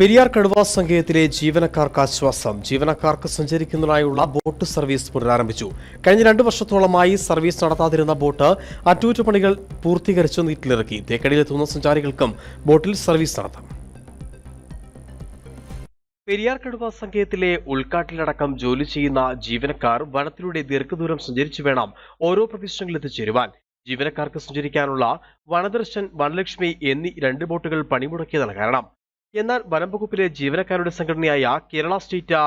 പെരിയാർ കടുവ സങ്കേതത്തിലെ ജീവനക്കാർക്ക് ആശ്വാസം. ജീവനക്കാർക്ക് സഞ്ചരിക്കുന്നതിനായുള്ള ബോട്ട് സർവീസ് പുനരാരംഭിച്ചു. കഴിഞ്ഞ രണ്ടു വർഷത്തോളമായി സർവീസ് നടത്താതിരുന്ന ബോട്ട് അറ്റകുറ്റപ്പണികൾ പൂർത്തീകരിച്ച് നീറ്റിലിറക്കി. തേക്കടിയിലെത്തുന്ന സഞ്ചാരികൾക്കും ബോട്ടിൽ സർവീസ് നടത്താം. പെരിയാർ കടുവ സങ്കേതത്തിലെ ഉൾക്കാട്ടിലടക്കം ജോലി ചെയ്യുന്ന ജീവനക്കാർ വനത്തിലൂടെ ദീർഘദൂരം സഞ്ചരിച്ചു വേണം ഓരോ പ്രദേശങ്ങളിൽ എത്തിച്ചേരുവാൻ. ജീവനക്കാർക്ക് സഞ്ചരിക്കാനുള്ള വനദർശൻ വനലക്ഷ്മി എന്നീ രണ്ട് ബോട്ടുകൾ പണിമുടക്കിയതാണ് കാരണം. എന്നാൽ വനംവകുപ്പിലെ ജീവനക്കാരുടെ സംഘടനയായ Kerala state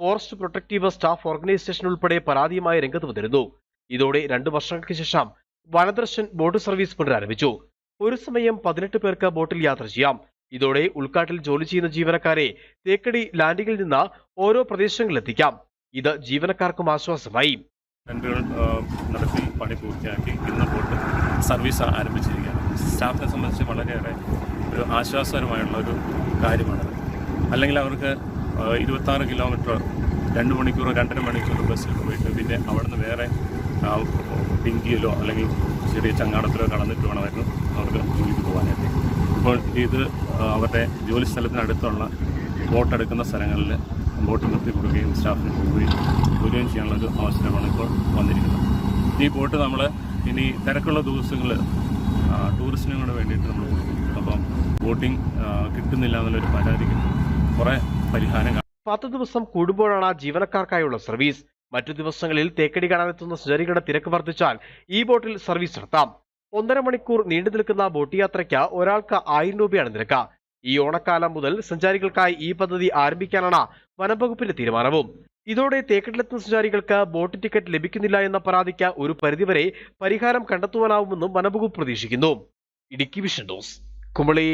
forest protective staff organisation ഉൾപ്പെടെ പരാതിയുമായി രംഗത്ത് വന്നിരുന്നു. ഇതോടെ രണ്ടു വർഷങ്ങൾക്ക് ശേഷം വനദർശൻ ബോട്ട് സർവീസ് പുനരാരംഭിച്ചു. ഒരു സമയം പതിനെട്ട് പേർക്ക് ബോട്ടിൽ യാത്ര ചെയ്യാം. ഇതോടെ ഉൾക്കാട്ടിൽ ജോലി ചെയ്യുന്ന ജീവനക്കാരെ തേക്കടി ലാൻഡിങ്ങിൽ നിന്ന് ഓരോ പ്രദേശങ്ങളിലെത്തിക്കാം. ഇത് ജീവനക്കാർക്കും ആശ്വാസമായി. നടത്തി പണി പൂർത്തിയാക്കി ഇന്ന് ബോട്ട് സർവീസ് ആരംഭിച്ചിരിക്കുകയാണ്. സ്റ്റാഫിനെ സംബന്ധിച്ച് വളരെയേറെ ഒരു ആശ്വാസകരമായുള്ള ഒരു കാര്യമാണത് അല്ലെങ്കിൽ അവർക്ക് ഇരുപത്താറ് കിലോമീറ്റർ രണ്ട് മണിക്കൂർ രണ്ടര മണിക്കൂർ ബസ്സിൽ പോയിട്ട് പിന്നെ അവിടുന്ന് വേറെ പിങ്കിയിലോ അല്ലെങ്കിൽ ചെറിയ ചങ്ങാടത്തിലോ കടന്നിട്ട് വേണമായിരുന്നു അവർക്ക് ജോലിക്ക് പോകാനായിട്ട്. ഇപ്പോൾ ഇത് അവരുടെ ജോലി സ്ഥലത്തിനടുത്തുള്ള ബോട്ട് എടുക്കുന്ന സ്ഥലങ്ങളിൽ ബോട്ട് നിർത്തി കൊടുക്കുകയും സ്റ്റാഫിന് പോവുകയും ജോലിയും ചെയ്യാനുള്ളൊരു അവസരമാണ് ഇപ്പോൾ വന്നിരിക്കുന്നത്. ഈ ബോട്ട് നമ്മൾ ഇനി തിരക്കുള്ള ദിവസങ്ങൾ ടൂറിസ്റ്റിനും കൂടെ വേണ്ടിയിട്ട് നമ്മൾ കൊടുക്കും അപ്പം ബോട്ടിംഗ് കിട്ടുന്നില്ല എന്നുള്ളൊരു പരാതിക്ക് കുറേ പരിഹാരം. പത്ത് ദിവസം കൂടുമ്പോഴാണ് ജീവനക്കാർക്കായുള്ള സർവീസ്. മറ്റു ദിവസങ്ങളിൽ തേക്കടി കാണാനെത്തുന്ന സഞ്ചാരികളുടെ തിരക്ക് വർദ്ധിച്ചാൽ ഈ ബോട്ടിൽ സർവീസ് നടത്താം. ഒന്നര മണിക്കൂർ നീണ്ടു നിൽക്കുന്ന ബോട്ട് യാത്രയ്ക്ക് ഒരാൾക്ക് ആയിരം രൂപയാണ് നിരക്ക്. ഈ ഓണക്കാലം മുതൽ സഞ്ചാരികൾക്കായി ഈ പദ്ധതി ആരംഭിക്കാനാണ് വനംവകുപ്പിന്റെ തീരുമാനവും. ഇതോടെ തേക്കടിലെത്തുന്ന സഞ്ചാരികൾക്ക് ബോട്ട് ടിക്കറ്റ് ലഭിക്കുന്നില്ല എന്ന പരാതിക്ക് ഒരു പരിധിവരെ പരിഹാരം കണ്ടെത്തുവാനാവുമെന്നും വനംവകുപ്പ് പ്രതീക്ഷിക്കുന്നു. Idukki vision news. കുമളി